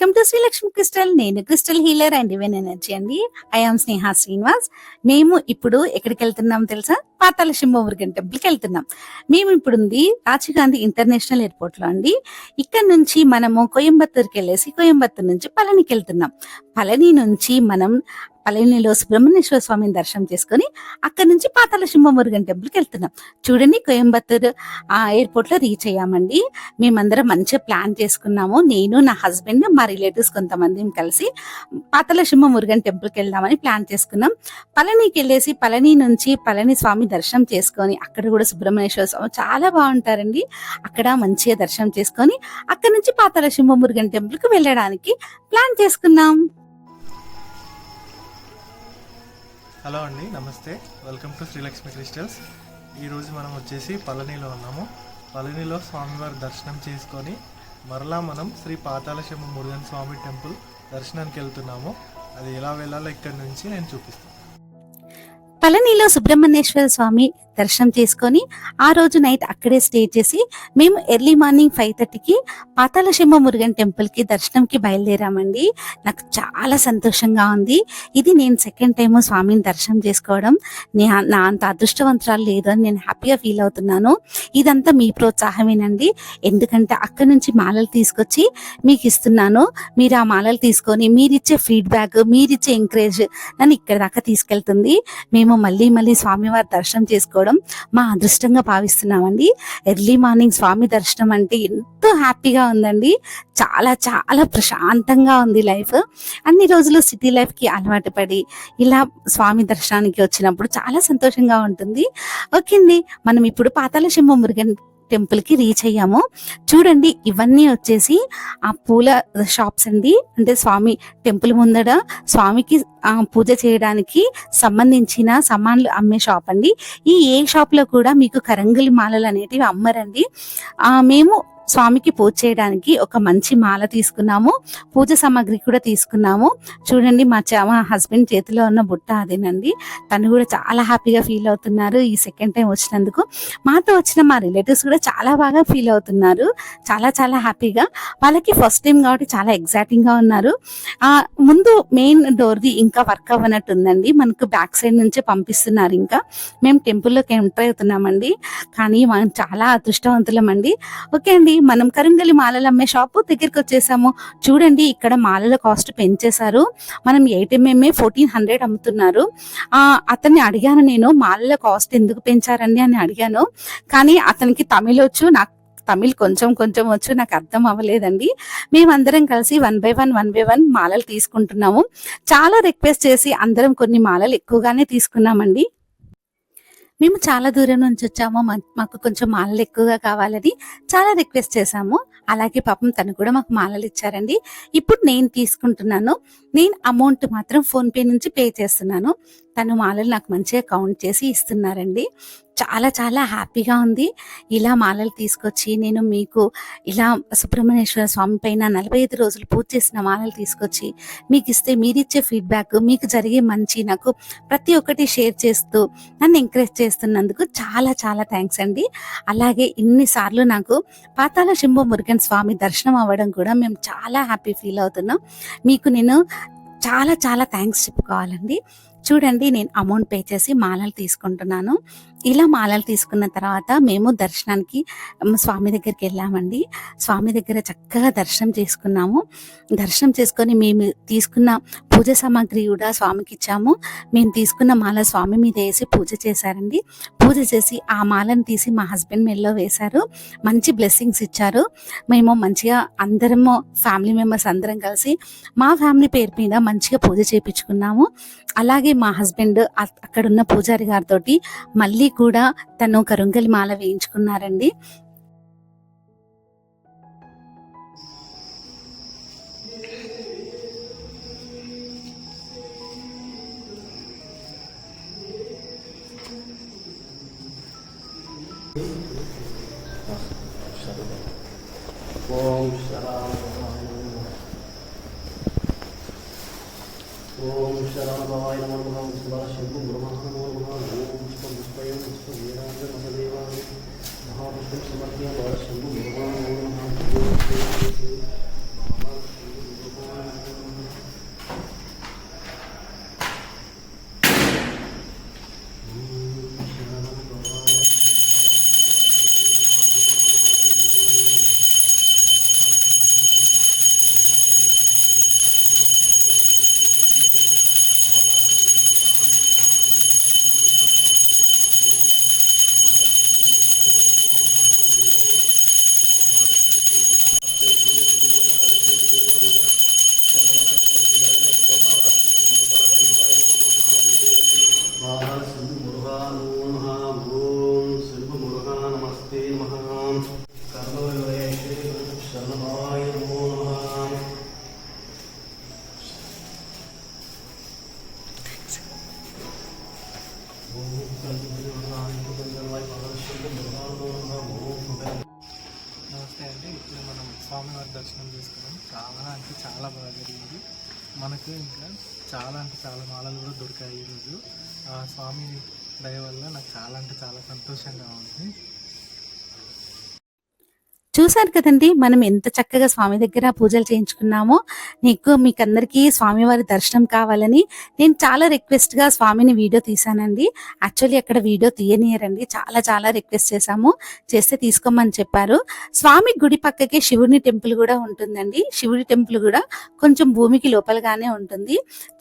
Welcome to Srilakshmi crystal. నేను crystal healer and even energy అండి. I'm Sneha Srinivas. మేము ఇప్పుడు ఎక్కడికి వెళ్తున్నాం తెలుసా? పాతాల సింహమురుగన్ టెంపుల్కి వెళ్తున్నాం. మేము ఇప్పుడు ఉంది రాజీవ్ గాంధీ ఇంటర్నేషనల్ ఎయిర్పోర్ట్లో అండి. ఇక్కడ నుంచి మనము కోయంబత్తూర్కి వెళ్ళేసి కోయంబత్తూర్ నుంచి పళనికి వెళ్తున్నాం. పళని నుంచి మనం పళనిలో సుబ్రహ్మణ్యేశ్వర స్వామిని దర్శనం చేసుకొని అక్కడ నుంచి పాతాల సింహమురుగన్ టెంపుల్కి వెళ్తున్నాం. చూడండి కోయంబత్తూర్ ఆ ఎయిర్పోర్ట్లో రీచ్ అయ్యామండి. మేమందరం మంచిగా ప్లాన్ చేసుకున్నాము. నేను నా హస్బెండ్ మా రిలేటివ్స్ కొంతమంది కలిసి పాతాల సింహ మురుగన్ టెంపుల్కి వెళ్దామని ప్లాన్ చేసుకున్నాం. పళనికి వెళ్ళేసి పళని నుంచి పళని స్వామి దర్శనం చేసుకొని అక్కడ కూడా సుబ్రహ్మణ్యేశ్వర స్వామి చాలా బాగుంటారండి. అక్కడ మంచిగా దర్శనం చేసుకొని అక్కడ నుంచి పాతాల సింహ మురుగన్ టెంపుల్కి వెళ్ళడానికి ప్లాన్ చేసుకున్నాం. హలో అండి నమస్తే. Welcome to Srilakshmi crystals. ఈరోజు మనం వచ్చేసి పళనిలో ఉన్నాము. పళనిలో స్వామివారి దర్శనం చేసుకొని మరలా మనం శ్రీ పాతాళశమ్మ మురుగన్ స్వామి టెంపుల్ దర్శనానికి వెళ్తున్నాము. అది ఎలా వెళ్ళాలో ఇక్కడ నుంచి నేను చూపిస్తాను పళనిలో సుబ్రహ్మణ్యేశ్వర స్వామి దర్శనం చేసుకొని ఆ రోజు నైట్ అక్కడే స్టే చేసి మేము ఎర్లీ మార్నింగ్ ఫైవ్ థర్టీకి పాతాళశంభ మురుగన్ టెంపుల్కి దర్శనంకి బయలుదేరామండి. నాకు చాలా సంతోషంగా ఉంది. ఇది నేను సెకండ్ టైం స్వామిని దర్శనం చేసుకోవడం. నే- నా అంత అదృష్టవంతురాలు లేదు అని నేను హ్యాపీగా ఫీల్ అవుతున్నాను. ఇదంతా మీ ప్రోత్సాహమేనండి. ఎందుకంటే అక్కడ నుంచి మాలలు తీసుకొచ్చి మీకు ఇస్తున్నాను. మీరు ఆ మాలలు తీసుకొని మీరిచ్చే ఫీడ్బ్యాక్ మీరిచ్చే ఎంకరేజ్ నన్ను ఇక్కడ దాకా తీసుకెళ్తుంది. మేము మళ్ళీ మళ్ళీ స్వామివారి దర్శనం చేసుకోవడం మా అదృష్టంగా భావిస్తున్నామండి. ఎర్లీ మార్నింగ్ స్వామి దర్శనం అంటే ఎంతో హ్యాపీగా ఉందండి. చాలా చాలా ప్రశాంతంగా ఉంది లైఫ్. అన్ని రోజులు సిటీ లైఫ్కి అలవాటు పడి ఇలా స్వామి దర్శనానికి వచ్చినప్పుడు చాలా సంతోషంగా ఉంటుంది. ఓకే అండి. మనం ఇప్పుడు పాతాల సింహ మురుగన్ టెంపుల్కి రీచ్ అయ్యాము. చూడండి ఇవన్నీ వచ్చేసి ఆ పూల షాప్స్ అండి. అంటే స్వామి టెంపుల్ ముందర స్వామికి పూజ చేయడానికి సంబంధించిన సామాన్లు అమ్మే షాప్ అండి. ఈ ఏ షాప్లో కూడా మీకు కరంగులి మాలలు అనేటివి అమ్మరండి. ఆ మేము స్వామికి పూజ చేయడానికి ఒక మంచి మాల తీసుకున్నాము. పూజ సామాగ్రి కూడా తీసుకున్నాము. చూడండి మా చామ మా హస్బెండ్ చేతిలో ఉన్న బుట్ట అదేనండి. తను కూడా చాలా హ్యాపీగా ఫీల్ అవుతున్నారు ఈ సెకండ్ టైం వచ్చినందుకు. మాతో వచ్చిన మా రిలేటివ్స్ కూడా చాలా బాగా ఫీల్ అవుతున్నారు. చాలా చాలా హ్యాపీగా. వాళ్ళకి ఫస్ట్ టైం కాబట్టి చాలా ఎగ్జైటింగ్గా ఉన్నారు. ముందు మెయిన్ డోర్ది ఇంకా వర్క్ అవ్వనట్టు ఉందండి మనకు బ్యాక్ సైడ్ నుంచే పంపిస్తున్నారు ఇంకా. మేము టెంపుల్లోకి ఎంటర్ అవుతున్నామండి. కానీ మనం చాలా అదృష్టవంతులం అండి ఓకే అండి. మనం కరింగలి మాలలు అమ్మే షాపు దగ్గరికి వచ్చేసాము. చూడండి ఇక్కడ మాలల కాస్ట్ పెంచేశారు. మనం ఎయిట్ ఎంఎంఏ ఫోర్టీన్ హండ్రెడ్ అమ్ముతున్నారు. అతన్ని అడిగాను నేను మాలల కాస్ట్ ఎందుకు పెంచారండి అని అడిగాను. కానీ అతనికి తమిళ వచ్చు నాకు తమిళ్ కొంచెం కొంచెం వచ్చు నాకు అర్థం అవ్వలేదండి. మేమందరం కలిసి one by one one by one మాలలు తీసుకుంటున్నాము. చాలా రిక్వెస్ట్ చేసి అందరం కొన్ని మాలలు ఎక్కువగానే తీసుకున్నామండి. మేము చాలా దూరం నుంచి వచ్చాము. మాకు కొంచెం మాలలు ఎక్కువగా కావాలని చాలా రిక్వెస్ట్ చేశాము. అలాగే పాపం తను కూడా మాకు మాలలు ఇచ్చారండి. ఇప్పుడు నేను తీసుకుంటున్నాను. నేను అమౌంట్ మాత్రం ఫోన్పే నుంచి పే చేస్తున్నాను. తను మాలలు నాకు మంచిగా కౌంట్ చేసి ఇస్తున్నారండి. చాలా చాలా హ్యాపీగా ఉంది. ఇలా మాలలు తీసుకొచ్చి నేను మీకు ఇలా సుబ్రహ్మణ్యేశ్వర స్వామి పైన నలభై ఐదు రోజులు పూజ చేసిన మాలలు తీసుకొచ్చి మీకు ఇస్తే మీరిచ్చే ఫీడ్బ్యాక్ మీకు జరిగే మంచి నాకు ప్రతి ఒక్కటి షేర్ చేస్తూ నన్ను ఎంకరేజ్ చేస్తున్నందుకు చాలా చాలా థ్యాంక్స్ అండి. అలాగే ఇన్నిసార్లు నాకు పాతాల శంభు మురుగన్ స్వామి దర్శనం అవ్వడం కూడా మేము చాలా హ్యాపీ ఫీల్ అవుతున్నాం. మీకు నేను చాలా చాలా థ్యాంక్స్ చెప్పుకోవాలండి. చూడండి నేను అమౌంట్ పే చేసి మాలలు తీసుకుంటున్నాను. ఇలా మాలలు తీసుకున్న తర్వాత మేము దర్శనానికి స్వామి దగ్గరికి వెళ్ళామండి. స్వామి దగ్గర చక్కగా దర్శనం చేసుకున్నాము. దర్శనం చేసుకొని మేము తీసుకున్న పూజ సామాగ్రి కూడా స్వామికి ఇచ్చాము. మేము తీసుకున్న మాల స్వామి మీద వేసి పూజ చేశారండి. పూజ చేసి ఆ మాలను తీసి మా హస్బెండ్ మెల్లో వేశారు. మంచి బ్లెస్సింగ్స్ ఇచ్చారు. మేము మంచిగా అందరము ఫ్యామిలీ మెంబర్స్ అందరం కలిసి మా ఫ్యామిలీ పేరు మీద మంచిగా పూజ చేయించుకున్నాము అలాగే మా హస్బెండ్ అక్కడున్న పూజారి గారితో మళ్ళీ కూడా తను కరుంగలి మాల వేయించుకున్నారండి. शरण भवाय नमो नमः शिवाय शंभु నమస్తే అండి ఇప్పుడు మనం స్వామివారి దర్శనం చేసుకున్నాం. చాలా అంటే చాలా బాగా జరిగింది. మనకు ఇంకా చాలా అంటే చాలా మాలలు కూడా దొరికాయి ఈరోజు. ఆ స్వామి దయ వల్ల నాకు చాలా అంటే చాలా సంతోషంగా ఉంది. చూశారు కదండి మనం ఎంత చక్కగా స్వామి దగ్గర పూజలు చేయించుకున్నామో నీకు మీకు అందరికీ స్వామివారి దర్శనం కావాలని నేను చాలా రిక్వెస్ట్గా స్వామిని వీడియో తీశానండి. యాక్చువల్లీ అక్కడ వీడియో తీయనియరండి. చాలా చాలా రిక్వెస్ట్ చేశాము. చేస్తే తీసుకోమని చెప్పారు. స్వామి గుడి పక్కకే శివుని టెంపుల్ కూడా ఉంటుందండి. శివుడి టెంపుల్ కూడా కొంచెం భూమికి లోపలగానే ఉంటుంది.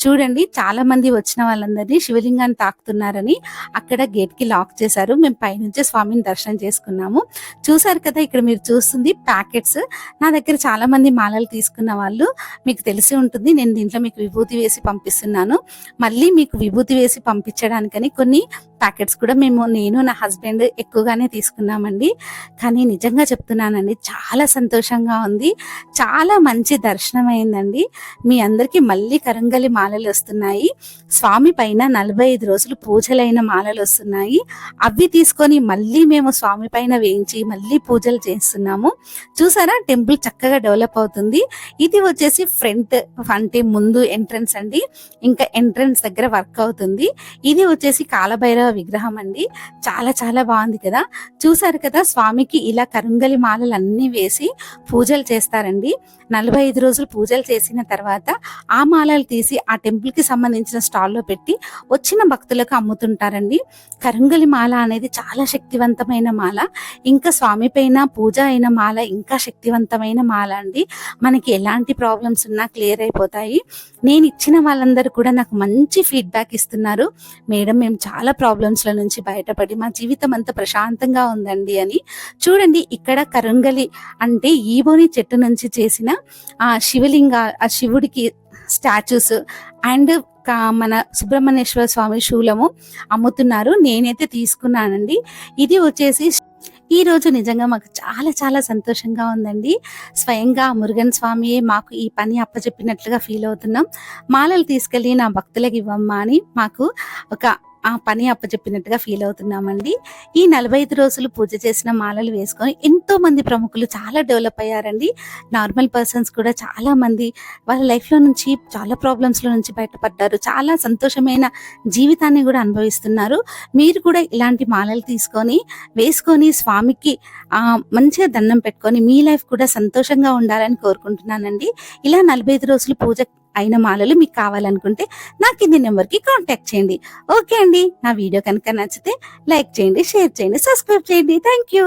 చూడండి చాలా మంది వచ్చిన వాళ్ళందరినీ శివలింగాన్ని తాకుతున్నారని అక్కడ గేట్కి లాక్ చేశారు. మేము పైనుంచే స్వామిని దర్శనం చేసుకున్నాము. చూశారు కదా ఇక్కడ మీరు చూ చూస్తుంది ప్యాకెట్స్. నా దగ్గర చాలా మంది మాలలు తీసుకున్న వాళ్ళు మీకు తెలిసి ఉంటుంది. నేను దీంట్లో మీకు విభూతి వేసి పంపిస్తున్నాను. మళ్ళీ మీకు విభూతి వేసి పంపించడానికని కొన్ని ప్యాకెట్స్ కూడా మేము నేను నా హస్బెండ్ ఎక్కువగానే తీసుకున్నామండి. కానీ నిజంగా చెప్తున్నానండి చాలా సంతోషంగా ఉంది. చాలా మంచి దర్శనం అయిందండి మీ అందరికీ మళ్ళీ కరంగలి మాలలు వస్తున్నాయి. స్వామి పైన నలభై ఐదు రోజులు పూజలైన మాలలు వస్తున్నాయి. అవి తీసుకొని మళ్ళీ మేము స్వామి పైన వేయించి మళ్ళీ పూజలు చేస్తున్నాం. చేస్తున్నాము చూసారా? టెంపుల్ చక్కగా డెవలప్ అవుతుంది. ఇది వచ్చేసి ఫ్రంట్ అంటే ముందు ఎంట్రన్స్ అండి. ఇంకా ఎంట్రన్స్ దగ్గర వర్క్ అవుతుంది. ఇది వచ్చేసి కాలభైరవ విగ్రహం అండి. చాలా చాలా బాగుంది కదా? చూసారు కదా? స్వామికి ఇలా కరుంగలి మాలలు అన్ని వేసి పూజలు చేస్తారండి. నలభై ఐదు రోజులు పూజలు చేసిన తర్వాత ఆ మాలలు తీసి ఆ టెంపుల్కి సంబంధించిన స్టాల్లో పెట్టి వచ్చిన భక్తులకు అమ్ముతుంటారండి. కరుంగలి మాల అనేది చాలా శక్తివంతమైన మాల. ఇంకా స్వామి పైన పూజ అయిన మాల ఇంకా శక్తివంతమైన మాల అండి. మనకి ఎలాంటి ప్రాబ్లమ్స్ ఉన్నా క్లియర్ అయిపోతాయి. నేను ఇచ్చిన వాళ్ళందరూ కూడా నాకు మంచి ఫీడ్బ్యాక్ ఇస్తున్నారు. మేడం మేము చాలా ప్రాబ్లమ్స్ల నుంచి బయటపడి మా జీవితం అంత ప్రశాంతంగా ఉందండి అని. చూడండి ఇక్కడ కరుంగలి అంటే ఈబోని చెట్టు నుంచి చేసిన ఆ శివలింగ ఆ శివుడికి స్టాచ్యూస్ అండ్ మన సుబ్రహ్మణ్యేశ్వర స్వామి శూలము అమ్ముతున్నారు. నేనైతే తీసుకున్నానండి. ఇది వచ్చేసి ఈ రోజు నిజంగా మాకు చాలా చాలా సంతోషంగా ఉందండి. స్వయంగా మురుగన్ స్వామియే మాకు ఈ పని అప్పచెప్పినట్లుగా ఫీల్ అవుతున్నాం. మాలలు తీసుకెళ్ళి నా భక్తులకు ఇవ్వమ్మా అని మాకు ఒక ఆ పని అప్పచెప్పినట్టుగా ఫీల్ అవుతున్నామండి. ఈ నలభై ఐదు రోజులు పూజ చేసిన మాలలు వేసుకొని ఎంతో మంది ప్రముఖులు చాలా డెవలప్ అయ్యారండి. నార్మల్ పర్సన్స్ కూడా చాలా మంది వాళ్ళ లైఫ్లో నుంచి చాలా ప్రాబ్లమ్స్లో నుంచి బయటపడ్డారు. చాలా సంతోషమైన జీవితాన్ని కూడా అనుభవిస్తున్నారు. మీరు కూడా ఇలాంటి మాలలు తీసుకొని వేసుకొని స్వామికి మంచిగా దండం పెట్టుకొని మీ లైఫ్ కూడా సంతోషంగా ఉండాలని కోరుకుంటున్నానండి. ఇలా నలభై ఐదు రోజులు పూజ అయిన మాలలు మీకు కావాలనుకుంటే నా కింది నెంబర్కి కాంటాక్ట్ చేయండి. ఓకే అండి. నా వీడియో కనుక నచ్చితే లైక్ చేయండి షేర్ చేయండి సబ్స్క్రైబ్ చేయండి. Thank you